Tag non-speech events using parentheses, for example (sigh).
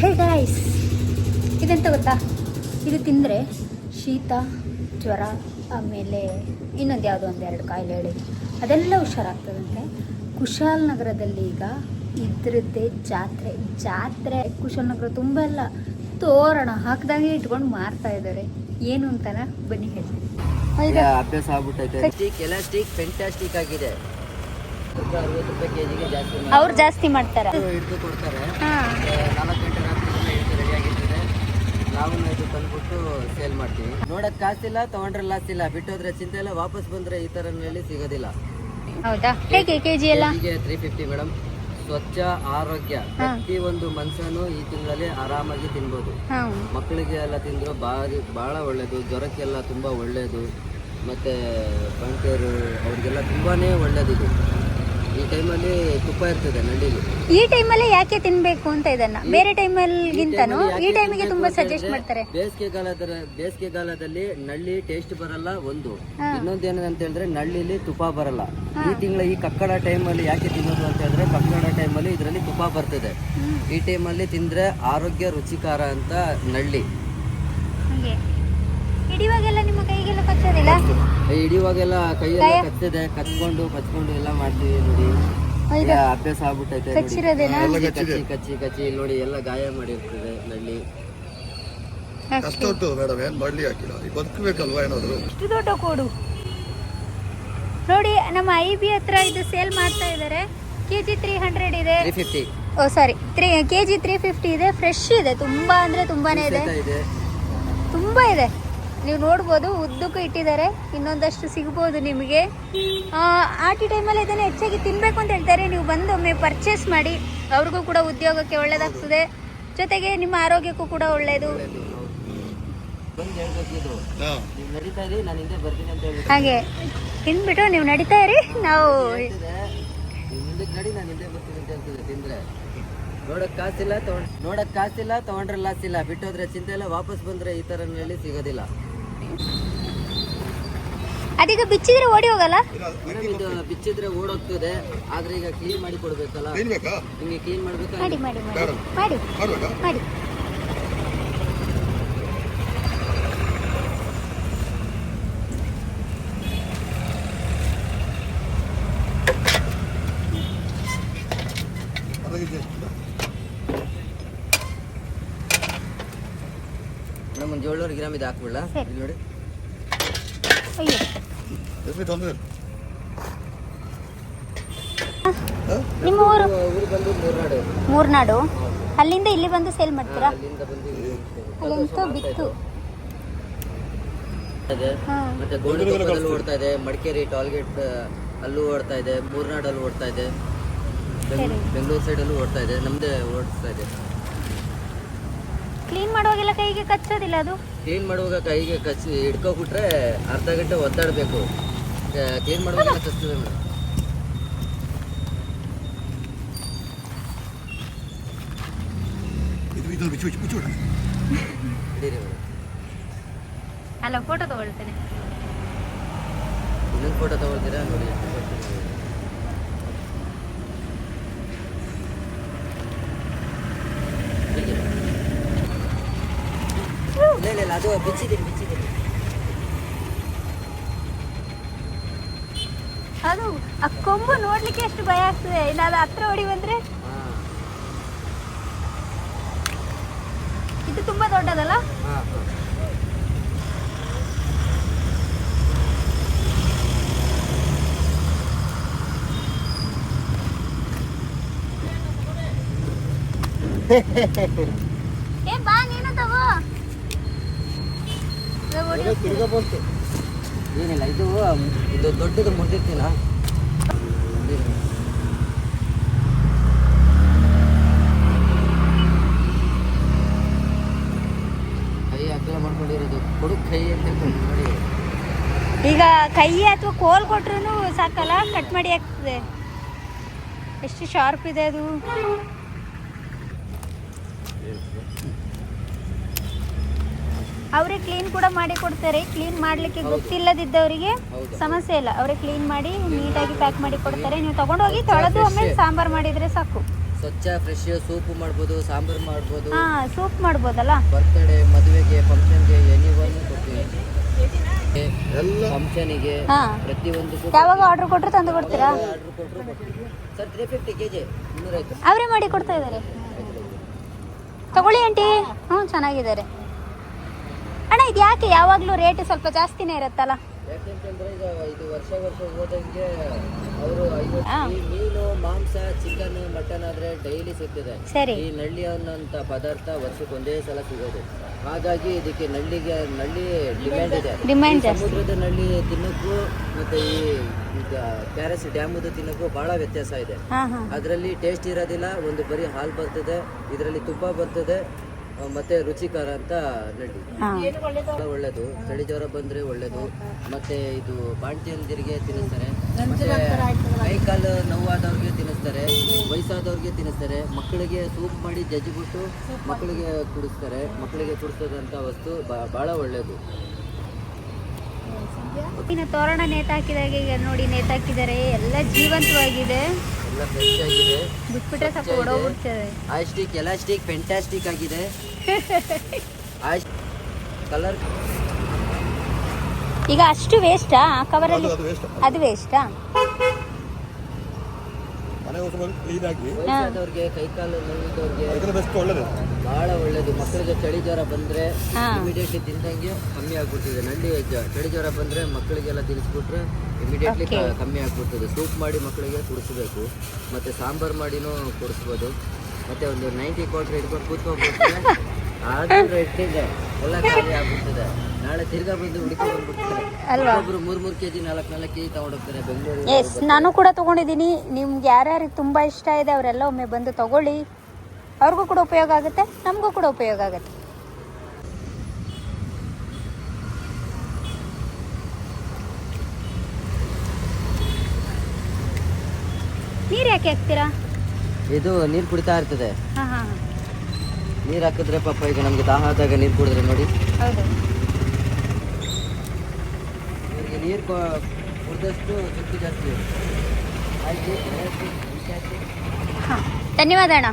Hey guys ಇದೆಂತ ಗೊತ್ತಾ? ಇದು ತಿಂದರೆ ಶೀತ ಜ್ವರ ಆಮೇಲೆ ಇನ್ನೊಂದು ಯಾವುದೋ ಒಂದು ಎರಡು ಕಾಯಿಲೆ ಹೇಳಿ. ಅದೆಲ್ಲ ಹುಷಾರಾಗ್ತದಂತೆ. ಕುಶಾಲನಗರದಲ್ಲಿ ಈಗ ಇದ್ರದ್ದೇ ಜಾತ್ರೆ. ಜಾತ್ರೆ ಕುಶಾಲನಗರ ತುಂಬ ಎಲ್ಲ ತೋರಣ ಹಾಕಿದಾಗೆ ಇಟ್ಕೊಂಡು ಮಾರ್ತಾ ಇದ್ದಾರೆ. ಏನು ಅಂತಾನೆ? ಬನ್ನಿ ಹೇಳ್ತೀನಿ ಅಭ್ಯಾಸ ಆಗ್ಬಿಟ್ಟೈತೆ. ಸ್ಟಿಕ್ ಎಲಾಸ್ಟಿಕ್ ಫೆಂಟಾಸ್ಟಿಕ್ ಆಗಿದೆ. ಅವ್ರು ಜಾಸ್ತಿ ಮಾಡ್ತಾರೆ. ಹಿಡಿದು ಕೊಡ್ತಾರೆ. ನಾವು ಇದು ತಂದ್ಬಿಟ್ಟು ಸೇಲ್ ಮಾಡ್ತೀವಿ. ನೋಡಕ್ ಕಾಸಿಲ್ಲ ತಗೊಂಡ್ರೆ ಲಾಸ್ ಇಲ್ಲ ಬಿಟ್ಟೋದ್ರೆ ಚಿಂತೆ ಇಲ್ಲ. ವಾಪಸ್ ಬಂದ್ರೆ ಈ ತರ ಹೇಳಿ ಸಿಗೋದಿಲ್ಲ. ಹೌದಾ? ಹೇಗೆ ಎಲ್ಲ? ತ್ರೀ ಫಿಫ್ಟಿ ಮೇಡಮ್ ಸ್ವಚ್ಛ ಆರೋಗ್ಯ. ಪ್ರತಿ ಒಂದು ಮನುಷ್ಯನು ಈ ತಿಂಗಳಲ್ಲಿ ಆರಾಮಾಗಿ ತಿನ್ಬೋದು. ಮಕ್ಕಳಿಗೆ ಎಲ್ಲ ತಿಂದ್ರು ಬಾರಿ ಬಹಳ ಒಳ್ಳೇದು. ಜ್ವರಕ್ಕೆಲ್ಲ ತುಂಬಾ ಒಳ್ಳೇದು. ಮತ್ತೆ ಬಂಟೇರು ಅವ್ರಿಗೆಲ್ಲ ತುಂಬಾನೇ ಒಳ್ಳೆಯದಿದು ಈ ಟೈಮಲ್ಲಿ ತುಪ್ಪ ಇರ್ತದೆ ನಳ್ಳಿಲಿ ಈ ಟೈಮಲ್ಲಿ ಯಾಕೆ ತಿನ್ಬೇಕು ಅಂತ ಇದನ್ನ? ಬೇರೆ ಟೈಮಲ್ಲಿಗಿಂತನೂ ಈ ಟೈಮಿಗೆ ತುಂಬಾ ಸಜೆಸ್ಟ್ ಮಾಡ್ತಾರೆ. ಬೇಸಿಗೆ ಕಾಲದ ಬೇಸಿಗೆ ಕಾಲದಲ್ಲಿ ನಳ್ಳಿ ಟೇಸ್ಟ್ ಬರಲ್ಲ ಒಂದು. ಇನ್ನೊಂದು ಏನಂತ ಹೇಳಿದ್ರೆ ನಳ್ಳಿಲಿ ತುಪ್ಪ ಬರಲ್ಲ. ಈ ತಿಂಗಳ ಈ ಕಕ್ಕಡ ಟೈಮಲ್ಲಿ ಯಾಕೆ ತಿನ್ನೋದು ಅಂತ ಹೇಳಿದ್ರೆ ಕಕ್ಕಡ ಟೈಮಲ್ಲಿ ಇದರಲ್ಲಿ ತುಪ್ಪ ಬರ್ತದೆ. ಈ ಟೈಮಲ್ಲಿ ತಿಂದ್ರೆ ಆರೋಗ್ಯ ರುಚಿಕಾರ ಅಂತ ನಳ್ಳಿ ಹಿಡಿಯುವಾಗೆಲ್ಲ ನಿಮ್ಮ ಕೈಗೆಲ್ಲ ಕಚ್ಚೋದಿಲ್ಲ? ಹಿಡಿಯುವಾಗೆಲ್ಲ ಕೈಯೆಲ್ಲ ಕಚ್ಚದೆ. ಕಚ್ಕೊಂಡು ಕಚ್ಕೊಂಡು ಎಲ್ಲ ಮಾಡ್ತೀವಿ ನೋಡಿ. ಅಭ್ಯಾಸ ಆಗ್ಬಿಟ್ಟೈತೆ ನೋಡಿ. ಕಚ್ಚಿ ಕಚ್ಚಿ ಕಚ್ಚಿ ನೋಡಿ ಎಲ್ಲ ಗಾಯ ಮಾಡಿರ್ತದೆ ನಳ್ಳಿ. ಕಷ್ಟ ಉಂಟು ಮೇಡಮ್ ಏನ್ ಮಾಡ್ಲಿ ಹಾಕಿಲ್ಲ. ಈಗ ಬದುಕಬೇಕಲ್ವಾ ಏನಾದ್ರು? ಇಷ್ಟು ದೊಡ್ಡ ಕೋಡು. ನೋಡಿ ನಮ್ಮ ಐ ಬಿ ಹತ್ರ ಇದು ಸೇಲ್ ಮಾಡ್ತಾ ಇದ್ದಾರೆ ಕೆ ಜಿ ತ್ರೀ ಹಂಡ್ರೆಡ್ ಇದೆ. ಓ sorry three K G three fifty ಇದೆ. ಫ್ರೆಶ್ ಇದೆ. ತುಂಬಾ ಅಂದ್ರೆ ತುಂಬಾನೇ ಇದೆ. ತುಂಬಾ ಇದೆ. ನೀವು ನೋಡ್ಬೋದು, ಉದ್ದಕ್ಕೂ ಇಟ್ಟಿದ್ದಾರೆ. ಇನ್ನೊಂದಷ್ಟು ಸಿಗ್ಬೋದು ನಿಮಗೆ. ಆಟಿ ಟೈಮಲ್ಲಿ ಇದನ್ನು ಹೆಚ್ಚಾಗಿ ತಿನ್ನಬೇಕು ಅಂತ ಹೇಳ್ತಾರೆ. ನೀವು ಬಂದು ಒಮ್ಮೆ ಪರ್ಚೇಸ್ ಮಾಡಿ, ಅವ್ರಿಗೂ ಕೂಡ ಉದ್ಯೋಗಕ್ಕೆ ಒಳ್ಳೆಯದಾಗ್ತದೆ ಜೊತೆಗೆ ನಿಮ್ಮ ಆರೋಗ್ಯಕ್ಕೂ ಕೂಡ ಒಳ್ಳೆಯದು ಹಾಗೆ, ತಿನ್ಬಿಟ್ಟು ನೀವು ನಡೀತಾ ಇರಿ. ನಾವು ನೋಡಕ್ ಕಾಸಿಲ್ಲ, ತಗೊಂಡ್ ನೋಡಕ್ ಕಾಸಿಲ್ಲ, ತಗೊಂಡ್ರೆ ಲಾಸ್ ಇಲ್ಲ. ಬಿಟ್ಟೋದ್ರೆ ಚಿಂತೆ ಇಲ್ಲ, ವಾಪಸ್ ಬಂದ್ರೆ ಈ ತರ ಸಿಗೋದಿಲ್ಲ. ಅದೀಗ ಬಿಚ್ಚಿದ್ರೆ ಓಡಿ ಹೋಗಲ್ಲ? ಮೇಡಮ್ ಇದು ಬಿಚ್ಚಿದ್ರೆ ಓಡೋಗ್ತದೆ ಆದ್ರೆ ಈಗ ಕ್ಲೀನ್ ಮಾಡಿ ಕೊಡ್ಬೇಕಲ್ಲ? ನಿಮಗೆ ಕ್ಲೀನ್ ಮಾಡ್ಬೇಕು? ಮಾಡಿ ಮಾಡಿ ಮಾಡಿ. ಮಾಡಿ ಮಾಡ್ಬೇಕಾ ಮಾಡಿ ಅದಕ್ಕೆ ಎಷ್ಟು? ಏಳ್ನೂರು ಗ್ರಾಮ್ ಇದು ಹಾಕ್ಬಿಡ್ಲ? ಸರಿ. ಇಲ್ಲಿ ನೋಡಿ. ಅಯ್ಯೋ. ನಿಮ್ಮ ಊರು? ಊರು ಬಂದು ಮೂರ್ನಾಡು. ಮೂರ್ನಾಡು. ಅಲ್ಲಿಂದ ಇಲ್ಲಿ ಬಂದು ಸೇಲ್ ಮಾಡ್ತೀರಾ? ಅಲ್ಲಿಂದ ಬಂದು ಅಲ್ಲಂತೂ ಬಿತ್ತು. ಇದೆ ಹಾಂ. ಮತ್ತೆ ಗೋಣಿಕೊಪ್ಪದಲ್ಲಿ ಓಡ್ತಾ ಇದೆ ಮಡಿಕೇರಿ ಟಾಲ್ಗೇಟ್ ಅಲ್ಲೂ ಓಡ್ತಾ ಇದೆ ಮೂರ್ನಾಡಲ್ಲೂ ಓಡ್ತಾ ಇದೆ. ಬೆಂಗ್- ಬೆಂಗಳೂರು ಸೈಡಲ್ಲೂ ಓಡ್ತಾ ಇದೆ ನಮ್ದೇ ಓಡ್ತಾ ಇದೆ. ಕ್ಲೀನ್ ಮಾಡುವಾಗೆಲ್ಲ ಕೈಗೆ ಕಚ್ಚೋದಿಲ್ಲ ಅದು? ಕ್ಲೀನ್ ಮಾಡುವಾಗ ಕೈಗೆ ಕಚ್ಚಿ ಹಿಡ್ಕೊಬಿಟ್ರೆ ಅರ್ಧ ಗಂಟೆ ಒದ್ದಾಡಬೇಕು. ಕ್ಲೀನ್ ಮಾಡುವಾಗ ಕಚ್ತದೆ ಮೇಡಮ್ ಇದು ಇದು ಬಿಚ್ಚು ಬಿಚ್ಚು ಬಿಚ್ಚು ಬಿಡು. ಮೇಡಮ್. ಅಲ್ಲ ಫೋಟೋ ತಗೊಳ್ತೇನೆ. ಇನ್ನೊಂದು ಫೋಟೋ ತಗೊಳ್ತೀರಾ? ನೋಡಿ ಹೀಗೆ. ಇಲ್ಲ ಇಲ್ಲ ಅದು ಬಿಚ್ಚಿದ್ದೀನಿ ಬಿಚ್ಚಿದ್ದೀನಿ ಅದು ಆ ಕೊಂಬು ನೋಡ್ಲಿಕ್ಕೆ ಎಷ್ಟು ಭಯ ಆಗ್ತದೆ? ಇನ್ನು ಅದು ಹತ್ರ ಹೊಡಿ ಬಂದ್ರೆ? ಇದು ತುಂಬಾ ದೊಡ್ಡದಲ್ಲ? ಹಾಂ (laughs) ಹಾಂ ಏ ಬಾ ನೀನು ತಗೋ ಬಂತು. ಏನಿಲ್ಲ ಇದು ಇದು ದೊಡ್ಡದು ಮುರಿದಿರ್ತೀನ? ಕೈ ಅಗಲ ಮಾಡ್ಕೊಂಡಿರೋದು. ಕೊಡು ಕೈ ಅಂತ ನೋಡಿ. ಈಗ ಕೈ ಅಥವಾ ಕೋಲ್ ಕೊಟ್ರು ಸಾಕಲ್ಲ? ಕಟ್ ಮಾಡಿ ಆಗ್ತದೆ ಎಷ್ಟು ಶಾರ್ಪ್ ಇದೆ ಅದು. ಅವರೇ ಕ್ಲೀನ್ ಕೂಡ ಮಾಡಿ ಕೊಡ್ತಾರೆ. ಕ್ಲೀನ್ ಮಾಡಲಿಕ್ಕೆ ಗೊತ್ತಿಲ್ಲದಿದ್ದವರಿಗೆ ಸಮಸ್ಯೆ ಇಲ್ಲ. ಅವರೇ ಕ್ಲೀನ್ ಮಾಡಿ ನೀಟಾಗಿ ಪ್ಯಾಕ್ ಮಾಡಿ ಕೊಡ್ತಾರೆ. ನೀವು ತಗೊಂಡೋಗಿ ತೊಳೆದು ಆಮೇಲೆ ಸಾಂಬಾರ್ ಮಾಡಿದ್ರೆ ಸಾಕು. ಸ್ವಚ್ಛ ಫ್ರೆಶ್ ಸೂಪ್ ಮಾಡ್ಬೋದು ಸಾಂಬಾರ್ ಮಾಡ್ಬೋದು. ಹಾ ಸೂಪ್ ಮಾಡ್ಬೋದಲ್ಲ? ಬರ್ತ್ಡೇ ಮದುವೆಗೆ ಫಂಕ್ಷನ್ಗೆ ಎನಿ ಒನ್ ಎಲ್ಲ. ಫಂಕ್ಷನಿಗೆ ಹಾ. ಪ್ರತಿಯೊಂದಕ್ಕೂ ಯಾವಾಗ ಆರ್ಡರ್ ಕೊಟ್ಟರೆ ತಂದು ಕೊಡ್ತೀರಾ? Sir three fifty K G ಅವರೇ ಮಾಡಿ ಕೊಡ್ತಾ ಇದ್ದಾರೆ. ತಗೊಳ್ಳಿ ಆಂಟಿ ಹ್ಞೂ ಚೆನ್ನಾಗಿದ್ದಾರೆ. ಅಣ್ಣ ಇದು ಯಾಕೆ? ಯಾವಾಗಲೂ ರೇಟ್ ಸ್ವಲ್ಪ ಜಾಸ್ತಿನೇ ಇರುತ್ತಲ್ಲ? ಯಾಕೆಂತಂದ್ರೆ ಈಗ ಇದು ವರ್ಷ ವರ್ಷ ಹೋದಂಗೆ ಅವರು. ಈ ಮೀನು ಮಾಂಸ ಚಿಕನ್ ಮಟನ್ ಆದ್ರೆ ಡೈಲಿ ಸಿಗ್ತದೆ. ಈ ನಳ್ಳಿ ಅನ್ನೋಂಥ ಪದಾರ್ಥ ವರ್ಷಕ್ಕೆ ಒಂದೇ ಸಲ ಸಿಗೋದು. ಹಾಗಾಗಿ ಇದಕ್ಕೆ ನಳ್ಳಿಗೆ ನಳ್ಳಿ ಡಿಮ್ಯಾಂಡ್ ಇದೆ. ಸಮುದ್ರದ ನಳ್ಳಿ ತಿನ್ನೋಕ್ಕೂ ಮತ್ತೆ ಈ ಈಗ ಕ್ಯಾರೆಸ್ ಡ್ಯಾಮದು ತಿನ್ನೋಕ್ಕೂ ಬಹಳ ವ್ಯತ್ಯಾಸ ಇದೆ. ಅದರಲ್ಲಿ ಟೇಸ್ಟ್ ಇರೋದಿಲ್ಲ ಒಂದು ಬರೀ ಹಾಲು ಬರ್ತದೆ ಇದರಲ್ಲಿ ತುಪ್ಪ ಬರ್ತದೆ ಮತ್ತೆ ರುಚಿಕರ ಅಂತ ನಡಿ. ಒಳ್ಳೇದು. ಚಳಿ ಜ್ವರ ಬಂದ್ರೆ ಒಳ್ಳೇದು. ಮತ್ತೆ ಇದು ಬಾಣ್ತಿಯಂದಿರಿಗೆ ತಿನ್ನಿಸ್ತಾರೆ. ಮತ್ತೆ ಕೈ ಕಾಲು ನೋವಾದವ್ರಿಗೆ ತಿನ್ನಿಸ್ತಾರೆ ವಯಸ್ಸಾದವ್ರಿಗೆ ತಿನ್ನಿಸ್ತಾರೆ. ಮಕ್ಕಳಿಗೆ ಸೂಪ್ ಮಾಡಿ ಜಜ್ಜಿಬಿಟ್ಟು ಮಕ್ಕಳಿಗೆ ಕುಡಿಸ್ತಾರೆ. ಮಕ್ಕಳಿಗೆ ಕುಡಿಸೋದಂತ ವಸ್ತು ಬಹಳ ಒಳ್ಳೇದು. ಇನ್ನು ತೋರಣ ನೇತಾಕಿದಾಗ ಈಗ ನೋಡಿ ನೇತಾಕಿದ್ದಾರೆ ಎಲ್ಲ ಜೀವಂತವಾಗಿದೆ. ಎಲ್ಲ ಫ್ರೆಶ್ ಆಗಿದೆ. ಬಿಟ್ಬಿಟ್ರೆ ಸ್ವಲ್ಪ ಓಡೋಗ್ಬಿಡ್ತದೆ. ಆಸ್ಟಿಕ್ ಎಲಾಸ್ಟಿಕ್ ಫೆಂಟಾಸ್ಟಿಕ್ ಆಗಿದೆ. ಕಲರ್ ಈಗ ಅಷ್ಟು ವೇಸ್ಟಾ ಕವರಲ್ಲಿ ಅದು ವೇಸ್ಟ್ ಆಗಿ ವಯಸ್ಸಾದವ್ರಿಗೆ ಕೈಕಾಲು ನೋವಿದ್ದವ್ರಿಗೆ ಬೆಸ್ಟ್ ಒಳ್ಳೇದು. ಬಹಳ ಒಳ್ಳೇದು. ಮಕ್ಕಳಿಗೆ ಚಳಿ ಜ್ವರ ಬಂದ್ರೆ. ಇಮಿಡಿಯೇಟ್ಲಿ ತಿಂದಂಗೆ ಕಮ್ಮಿ ಆಗ್ಬಿಡ್ತಿದೆ. ನಂಡಿ ಜ- ಚಳಿ ಜ್ವರ ಬಂದ್ರೆ ಮಕ್ಕಳಿಗೆಲ್ಲ ತಿನ್ಸ್ಬಿಟ್ರೆ ಇಮಿಡಿಯೇಟ್ಲಿ. ಕಮ್ಮಿ ಆಗ್ಬಿಡ್ತದೆ. ಸೂಪ್ ಮಾಡಿ ಮಕ್ಕಳಿಗೆ ಕುಡಿಸ್ಬೇಕು. ಮತ್ತೆ ಸಾಂಬಾರ್ ಮಾಡಿನೂ ಕುಡಿಸ್ಬೋದು. ಮತ್ತೆ ಒಂದು ನೈಂಟಿ ಕ್ವಾರ್ಟರ್ ಹಿಡ್ಕೊಂಡು ಕೂತ್ಕೊಂಡ್ಬಿಡ್ತಾರೆ (laughs) ಎಸ್ ನಾನು ಕೂಡ ತಗೊಂಡಿದ್ದೀನಿ. ನಿಮ್ಗೆ ಯಾರ್ಯಾರಿಗೆ ತುಂಬಾ ಇಷ್ಟ ಇದೆ ಅವರೆಲ್ಲ ಒಮ್ಮೆ ಬಂದು ತಗೊಳ್ಳಿ. ಅವ್ರಿಗೂ ಕೂಡ ಉಪಯೋಗ ಆಗುತ್ತೆ ನಮಗೂ ಕೂಡ ಉಪಯೋಗ ಆಗುತ್ತೆ. ನೀರು ಯಾಕೆ ಹಾಕ್ತೀರಾ? ಇದು ನೀರು ಕುಡಿತಾ ಇರ್ತದೆ. ನೀರು ಹಾಕಿದ್ರೆ ಪಾಪ ಈಗ ನಮಗೆ ದಾಹ ಆದಾಗ ನೀರು ಕುಡಿದ್ರೆ ನೋಡಿ. ಇವರಿಗೆ ನೀರು ಕುಡಿದಷ್ಟು ತುಟ್ಟಿ ಜಾಸ್ತಿ ಆಯ್ತು ಹಾಂ ಧನ್ಯವಾದ ಅಣ್ಣ.